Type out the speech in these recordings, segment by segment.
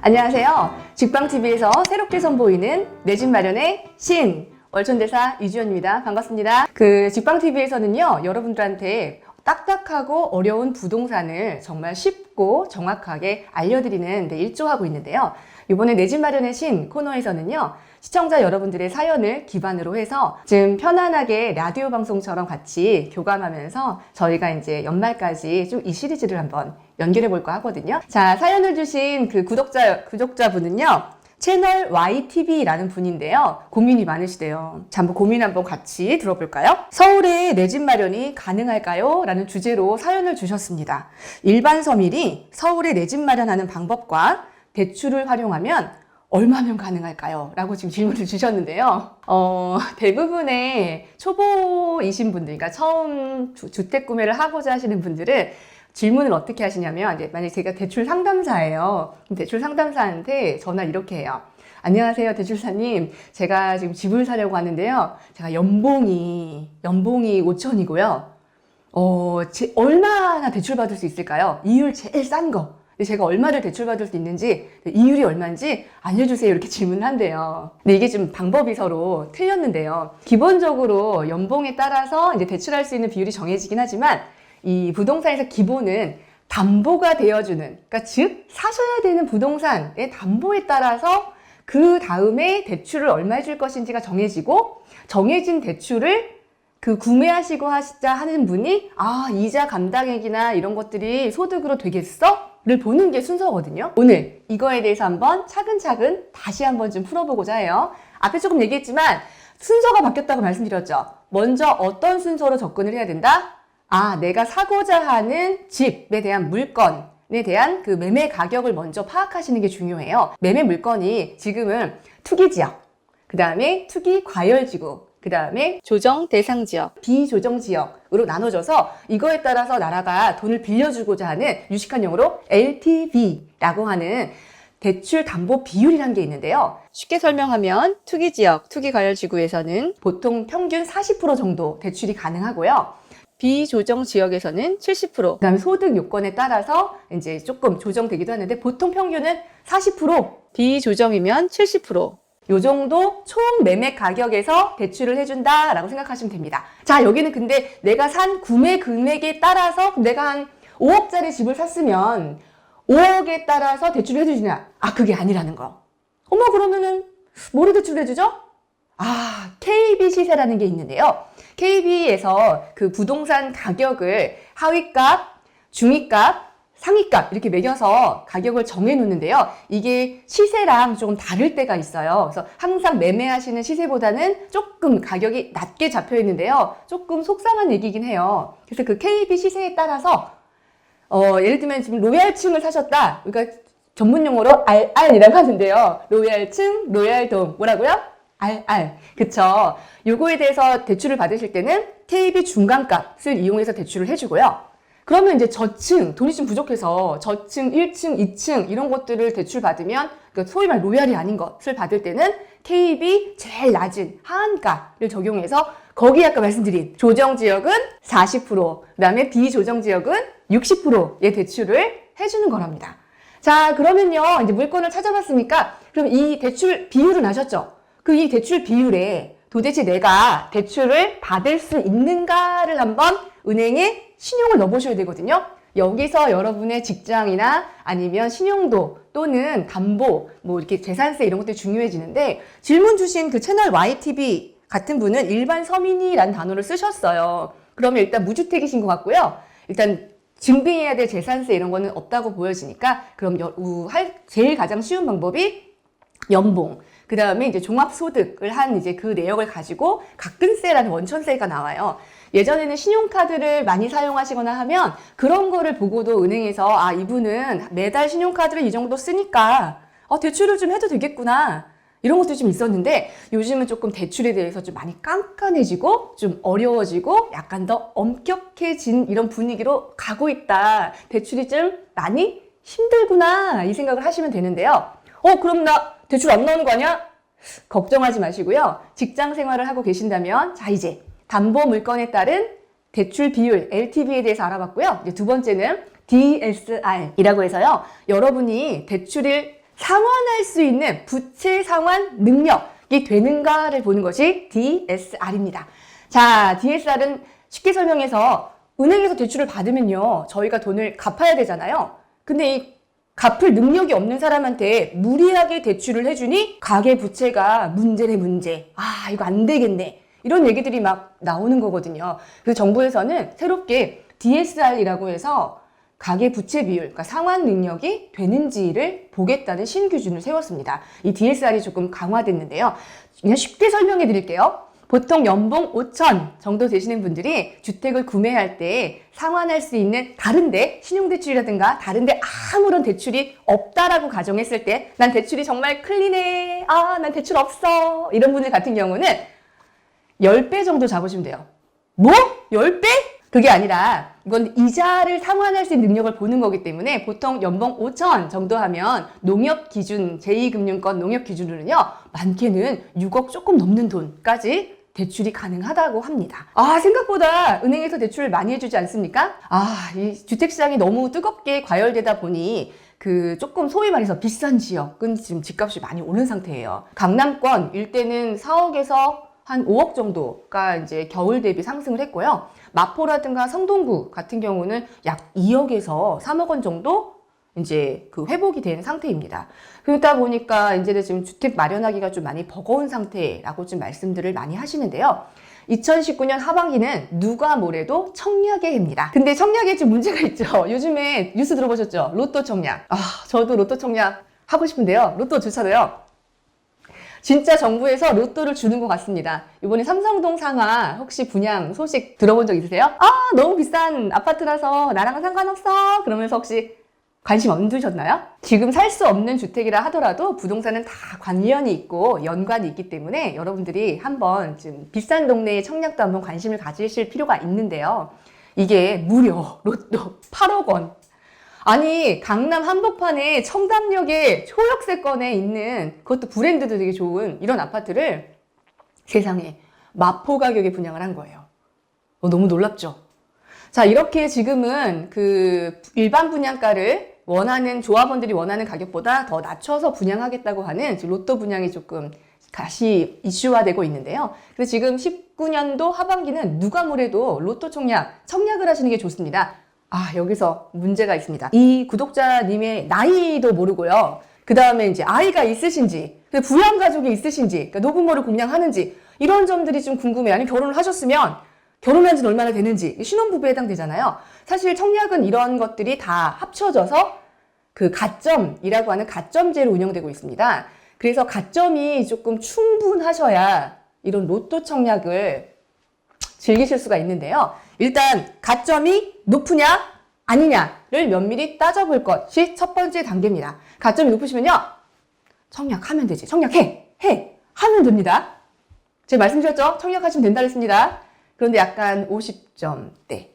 안녕하세요. 직방TV에서 새롭게 선보이는 내 집 마련의 신 월천대사 이주연입니다. 반갑습니다. 그 직방TV에서는요, 여러분들한테 딱딱하고 어려운 부동산을 정말 쉽고 정확하게 알려드리는 데 일조하고 있는데요. 이번에 내 집 마련의 신 코너에서는요, 시청자 여러분들의 사연을 기반으로 해서 지금 편안하게 라디오 방송처럼 같이 교감하면서 저희가 이제 연말까지 쭉 이 시리즈를 한번 연결해 볼까 하거든요. 자, 사연을 주신 그 구독자, 구독자분은요, 채널 YTV라는 분인데요. 고민이 많으시대요. 자, 한번 고민 한번 같이 들어볼까요? 서울에 내 집 마련이 가능할까요? 라는 주제로 사연을 주셨습니다. 일반 서민이 서울에 내 집 마련하는 방법과 대출을 활용하면 얼마면 가능할까요? 라고 지금 질문을 주셨는데요. 어, 대부분의 초보이신 분들, 그러니까 처음 주, 주택 구매를 하고자 하시는 분들은 질문을 어떻게 하시냐면, 이제 만약에 제가 대출 상담사예요. 대출 상담사한테 전화를 이렇게 해요. 안녕하세요, 대출사님. 제가 지금 집을 사려고 하는데요. 제가 연봉이, 연봉이 5천이고요. 어, 제, 얼마나 대출받을 수 있을까요? 이율 제일 싼 거. 제가 얼마를 대출받을 수 있는지, 이율이 얼마인지 알려주세요. 이렇게 질문한대요. 근데 이게 좀 방법이 서로 틀렸는데요. 기본적으로 연봉에 따라서 이제 대출할 수 있는 비율이 정해지긴 하지만, 이 부동산에서 기본은 담보가 되어주는, 그러니까 즉, 사셔야 되는 부동산의 담보에 따라서 그 다음에 대출을 얼마 해줄 것인지가 정해지고, 정해진 대출을 그 구매하시고 하시자 하는 분이 아 이자 감당액이나 이런 것들이 소득으로 되겠어? 를 보는 게 순서거든요. 오늘 이거에 대해서 한번 차근차근 다시 한번 좀 풀어보고자 해요. 앞에 조금 얘기했지만 순서가 바뀌었다고 말씀드렸죠. 먼저 어떤 순서로 접근을 해야 된다? 아, 내가 사고자 하는 집에 대한 물건 에 대한 그 매매 가격을 먼저 파악하시는 게 중요해요. 매매 물건이 지금은 투기 지역, 그 다음에 투기 과열 지구, 그 다음에 조정 대상 지역, 비조정 지역으로 나눠져서 이거에 따라서 나라가 돈을 빌려주고자 하는 유식한 용어로 LTV라고 하는 대출 담보 비율이라는 게 있는데요. 쉽게 설명하면 투기 지역, 투기 과열 지구에서는 보통 평균 40% 정도 대출이 가능하고요. 비조정 지역에서는 70%, 그다음에 소득 요건에 따라서 이제 조금 조정되기도 하는데 보통 평균은 40%, 비조정이면 70%. 요 정도 총 매매 가격에서 대출을 해준다라고 생각하시면 됩니다. 자, 여기는 근데 내가 산 구매 금액에 따라서 내가 한 5억짜리 집을 샀으면 5억에 따라서 대출을 해주시냐? 아, 그게 아니라는 거. 어머, 그러면은 뭐로 대출을 해주죠? 아, KB 시세라는 게 있는데요. KB에서 그 부동산 가격을 하위값, 중위값, 상위값 이렇게 매겨서 가격을 정해 놓는데요. 이게 시세랑 조금 다를 때가 있어요. 그래서 항상 매매하시는 시세보다는 조금 가격이 낮게 잡혀 있는데요. 조금 속상한 얘기긴 해요. 그래서 그 KB 시세에 따라서 어, 예를 들면 지금 로얄층을 사셨다. 그러니까 전문 용어로 RR이라고 하는데요. 로얄층, 로얄돔 뭐라고요? RR. 그쵸. 요거에 대해서 대출을 받으실 때는 KB 중간값을 이용해서 대출을 해주고요. 그러면 이제 저층, 돈이 좀 부족해서 저층, 1층, 2층 이런 것들을 대출 받으면 그러니까 소위 말 로얄이 아닌 것을 받을 때는 KB 제일 낮은 하한가를 적용해서 거기 아까 말씀드린 조정 지역은 40%, 그다음에 비조정 지역은 60%의 대출을 해 주는 거랍니다. 자, 그러면요. 이제 물건을 찾아봤으니까 그럼 이 대출 비율은 아셨죠? 그 이 대출 비율에 도대체 내가 대출을 받을 수 있는가를 한번 은행에 신용을 넣어보셔야 되거든요. 여기서 여러분의 직장이나 아니면 신용도 또는 담보, 뭐 이렇게 재산세 이런 것들이 중요해지는데 질문 주신 그 채널 YTV 같은 분은 일반 서민이라는 단어를 쓰셨어요. 그러면 일단 무주택이신 것 같고요. 일단 증빙해야 될 재산세 이런 거는 없다고 보여지니까 그럼 여, 우, 할, 제일 가장 쉬운 방법이 연봉. 그 다음에 이제 종합소득을 한 이제 그 내역을 가지고 가끔세라는 원천세가 나와요. 예전에는 신용카드를 많이 사용하시거나 하면 그런 거를 보고도 은행에서 아, 이분은 매달 신용카드를 이 정도 쓰니까 어, 대출을 좀 해도 되겠구나. 이런 것도 좀 있었는데 요즘은 조금 대출에 대해서 좀 많이 깐깐해지고 좀 어려워지고 약간 더 엄격해진 이런 분위기로 가고 있다. 대출이 좀 많이 힘들구나. 이 생각을 하시면 되는데요. 어, 그럼 나 대출 안 나오는 거 아니야? 걱정하지 마시고요. 직장 생활을 하고 계신다면 자, 이제 담보 물건에 따른 대출 비율 LTV에 대해서 알아봤고요. 이제 두 번째는 DSR이라고 해서요. 여러분이 대출을 상환할 수 있는 부채 상환 능력이 되는가를 보는 것이 DSR입니다. 자, DSR은 쉽게 설명해서 은행에서 대출을 받으면요. 저희가 돈을 갚아야 되잖아요. 근데 이 갚을 능력이 없는 사람한테 무리하게 대출을 해주니 가계 부채가 문제네 문제. 아 이거 안 되겠네. 이런 얘기들이 막 나오는 거거든요. 그래서 정부에서는 새롭게 DSR이라고 해서 가계 부채 비율, 그러니까 상환 능력이 되는지를 보겠다는 신기준을 세웠습니다. 이 DSR이 조금 강화됐는데요. 그냥 쉽게 설명해 드릴게요. 보통 연봉 5천 정도 되시는 분들이 주택을 구매할 때 상환할 수 있는 다른데 신용대출이라든가 다른데 아무런 대출이 없다라고 가정했을 때 난 대출이 정말 클린해 아 난 대출 없어 이런 분들 같은 경우는 10배 정도 잡으시면 돼요 뭐? 10배? 그게 아니라 이건 이자를 상환할 수 있는 능력을 보는 거기 때문에 보통 연봉 5천 정도 하면 농협 기준 제2금융권 농협 기준으로는요 많게는 6억 조금 넘는 돈까지 대출이 가능하다고 합니다. 아, 생각보다 은행에서 대출을 많이 해주지 않습니까? 아, 이 주택시장이 너무 뜨겁게 과열되다 보니 그 조금 소위 말해서 비싼 지역은 지금 집값이 많이 오른 상태예요. 강남권 일대는 4억에서 한 5억 정도가 이제 겨울 대비 상승을 했고요. 마포라든가 성동구 같은 경우는 약 2억에서 3억 원 정도 이제 그 회복이 된 상태입니다. 그러다 보니까 이제는 지금 주택 마련하기가 좀 많이 버거운 상태라고 좀 말씀들을 많이 하시는데요. 2019년 하반기는 누가 뭐래도 청약의 해입니다. 근데 청약에 좀 문제가 있죠. 요즘에 뉴스 들어보셨죠? 로또 청약. 아, 저도 로또 청약 하고 싶은데요. 로또 좋잖아요. 진짜 정부에서 로또를 주는 것 같습니다. 이번에 삼성동 상하 혹시 분양 소식 들어본 적 있으세요? 아, 너무 비싼 아파트라서 나랑은 상관없어. 그러면서 혹시 관심 안 두셨나요? 지금 살 수 없는 주택이라 하더라도 부동산은 다 관련이 있고 연관이 있기 때문에 여러분들이 한번 좀 비싼 동네의 청약도 한번 관심을 가지실 필요가 있는데요. 이게 무려 로또 8억 원. 아니 강남 한복판에 청담역에 초역세권에 있는 그것도 브랜드도 되게 좋은 이런 아파트를 세상에 마포 가격에 분양을 한 거예요. 어, 너무 놀랍죠? 자, 이렇게 지금은 그 일반 분양가를 원하는 조합원들이 원하는 가격보다 더 낮춰서 분양하겠다고 하는 로또 분양이 조금 다시 이슈화되고 있는데요. 그래서 지금 19년도 하반기는 누가 뭐래도 로또 청약, 청약을 하시는 게 좋습니다. 아, 여기서 문제가 있습니다. 이 구독자님의 나이도 모르고요. 그 다음에 이제 아이가 있으신지, 그 부양 가족이 있으신지, 그러니까 노부모를 공양하는지, 이런 점들이 좀 궁금해요. 아니, 결혼을 하셨으면 결혼한 지는 얼마나 되는지 신혼부부에 해당되잖아요. 사실 청약은 이런 것들이 다 합쳐져서 그 가점이라고 하는 가점제로 운영되고 있습니다. 그래서 가점이 조금 충분하셔야 이런 로또 청약을 즐기실 수가 있는데요. 일단 가점이 높으냐 아니냐를 면밀히 따져볼 것이 첫 번째 단계입니다. 가점이 높으시면요. 청약하면 되지. 청약해. 해. 하면 됩니다. 제가 말씀드렸죠? 청약하시면 된다 그랬습니다. 그런데 약간 50점대,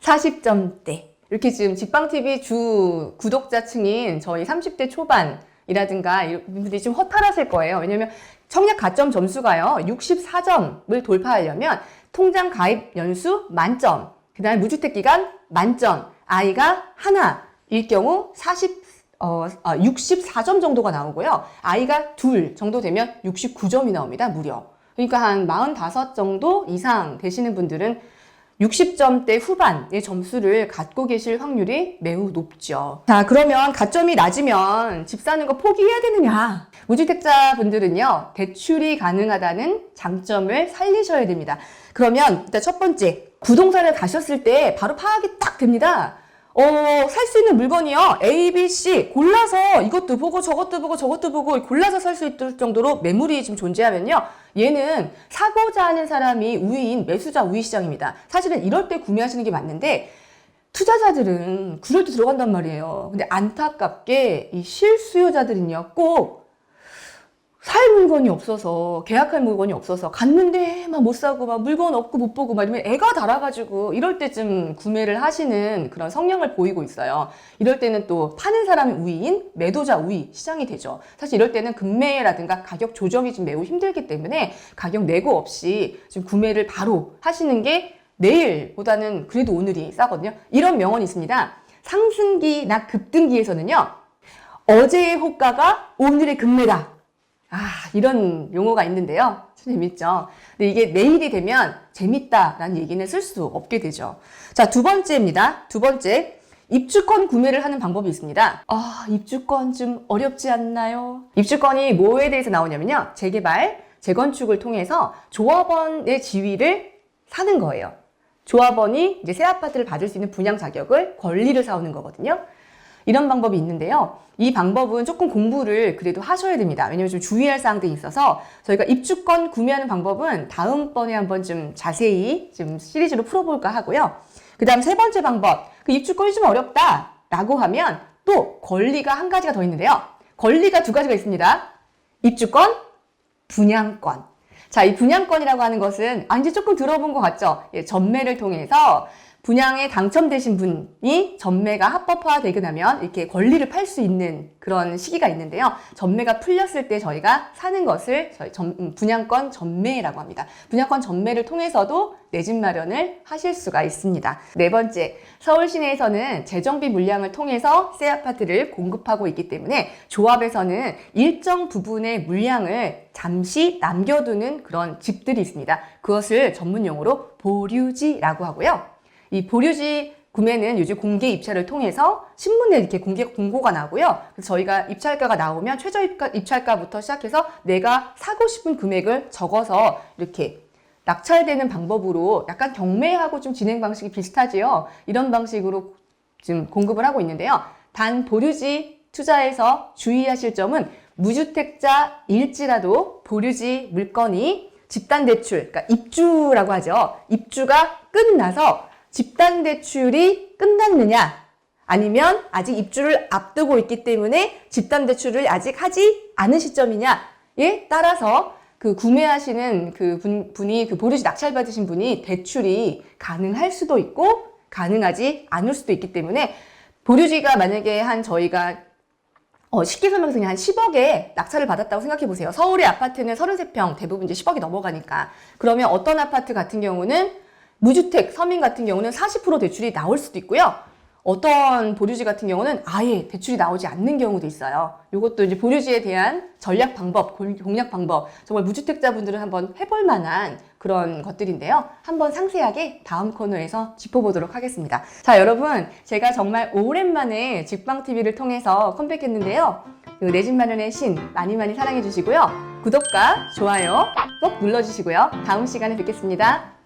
40점대 이렇게 지금 직방TV 주 구독자층인 저희 30대 초반 이라든가 이분들이 좀 허탈하실 거예요. 왜냐면 청약 가점 점수가요. 64점을 돌파하려면 통장 가입 연수 만점, 그 다음에 무주택 기간 만점, 아이가 하나일 경우 40, 어, 아, 64점 정도가 나오고요. 아이가 둘 정도 되면 69점이 나옵니다. 무려. 그러니까 한 45 정도 이상 되시는 분들은 60점대 후반의 점수를 갖고 계실 확률이 매우 높죠. 자, 그러면 가점이 낮으면 집 사는 거 포기해야 되느냐? 무주택자 분들은요, 대출이 가능하다는 장점을 살리셔야 됩니다. 그러면 일단 첫 번째, 부동산을 가셨을 때 바로 파악이 딱 됩니다. 어, 살 수 있는 물건이요. A, B, C 골라서 이것도 보고 저것도 보고 저것도 보고 골라서 살 수 있을 정도로 매물이 좀 존재하면요. 얘는 사고자 하는 사람이 우위인 매수자 우위 시장입니다. 사실은 이럴 때 구매하시는 게 맞는데 투자자들은 때 들어간단 말이에요. 근데 안타깝게 이 실수요자들은요. 꼭 살 물건이 없어서 계약할 물건이 없어서 갔는데 막 못 사고 막 물건 없고 못 보고 막 이러면 애가 달아가지고 이럴 때쯤 구매를 하시는 그런 성향을 보이고 있어요. 이럴 때는 또 파는 사람이 우위인 매도자 우위 시장이 되죠. 사실 이럴 때는 금매라든가 가격 조정이 좀 매우 힘들기 때문에 가격 내고 없이 좀 구매를 바로 하시는 게 내일보다는 그래도 오늘이 싸거든요. 이런 명언이 있습니다. 상승기나 급등기에서는요. 어제의 호가가 오늘의 금매다. 아, 이런 용어가 있는데요. 참 재밌죠. 근데 이게 내일이 되면 재밌다라는 얘기는 쓸 수 없게 되죠. 자, 두 번째입니다. 두 번째. 입주권 구매를 하는 방법이 있습니다. 아, 입주권 좀 어렵지 않나요? 입주권이 뭐에 대해서 나오냐면요. 재개발, 재건축을 통해서 조합원의 지위를 사는 거예요. 조합원이 이제 새 아파트를 받을 수 있는 분양 자격을 권리를 사오는 거거든요. 이런 방법이 있는데요. 이 방법은 조금 공부를 그래도 하셔야 됩니다. 왜냐면 좀 주의할 사항들이 있어서 저희가 입주권 구매하는 방법은 다음번에 한번 좀 자세히 좀 시리즈로 풀어볼까 하고요. 그 다음 세 번째 방법. 그 입주권이 좀 어렵다. 라고 하면 또 권리가 한 가지가 더 있는데요. 권리가 두 가지가 있습니다. 입주권, 분양권. 자, 이 분양권이라고 하는 것은, 아, 이제 조금 들어본 것 같죠? 예, 전매를 통해서 분양에 당첨되신 분이 전매가 합법화되고 나면 이렇게 권리를 팔 수 있는 그런 시기가 있는데요. 전매가 풀렸을 때 저희가 사는 것을 저희 전- 음, 분양권 전매라고 합니다. 분양권 전매를 통해서도 내 집 마련을 하실 수가 있습니다. 네 번째, 서울 시내에서는 재정비 물량을 통해서 새 아파트를 공급하고 있기 때문에 조합에서는 일정 부분의 물량을 잠시 남겨두는 그런 집들이 있습니다. 그것을 전문 용어로 보류지라고 하고요. 이 보류지 구매는 요즘 공개 입찰을 통해서 신문에 이렇게 공개 공고가 나고요. 그래서 저희가 입찰가가 나오면 최저 입가, 입찰가 부터 시작해서 내가 사고 싶은 금액을 적어서 이렇게 낙찰되는 방법으로 약간 경매하고 좀 진행 방식이 비슷하지요. 이런 방식으로 지금 공급을 하고 있는데요. 단 보류지 투자에서 주의하실 점은 무주택자일지라도 보류지 물건이 집단 대출, 그러니까 입주라고 하죠. 입주가 끝나서 집단 대출이 끝났느냐 아니면 아직 입주를 앞두고 있기 때문에 집단 대출을 아직 하지 않은 시점이냐에 따라서 그 구매하시는 그 분, 분이 그 보류지 낙찰 받으신 분이 대출이 가능할 수도 있고 가능하지 않을 수도 있기 때문에 보류지가 만약에 한 저희가 어, 쉽게 설명해서 그냥 한 10억에 낙찰을 받았다고 생각해 보세요. 서울의 아파트는 33평 대부분 이제 10억이 넘어가니까. 그러면 어떤 아파트 같은 경우는 무주택 서민 같은 경우는 40% 대출이 나올 수도 있고요. 어떤 보류지 같은 경우는 아예 대출이 나오지 않는 경우도 있어요. 이것도 이제 보류지에 대한 전략 방법, 공- 공략 방법, 정말 무주택자분들은 한번 해볼 만한 그런 것들인데요. 한번 상세하게 다음 코너에서 짚어보도록 하겠습니다. 자, 여러분, 제가 정말 오랜만에 직방TV를 통해서 컴백했는데요. 내 집 마련의 신 많이 많이 사랑해 주시고요. 구독과 좋아요 꼭 눌러주시고요. 다음 시간에 뵙겠습니다.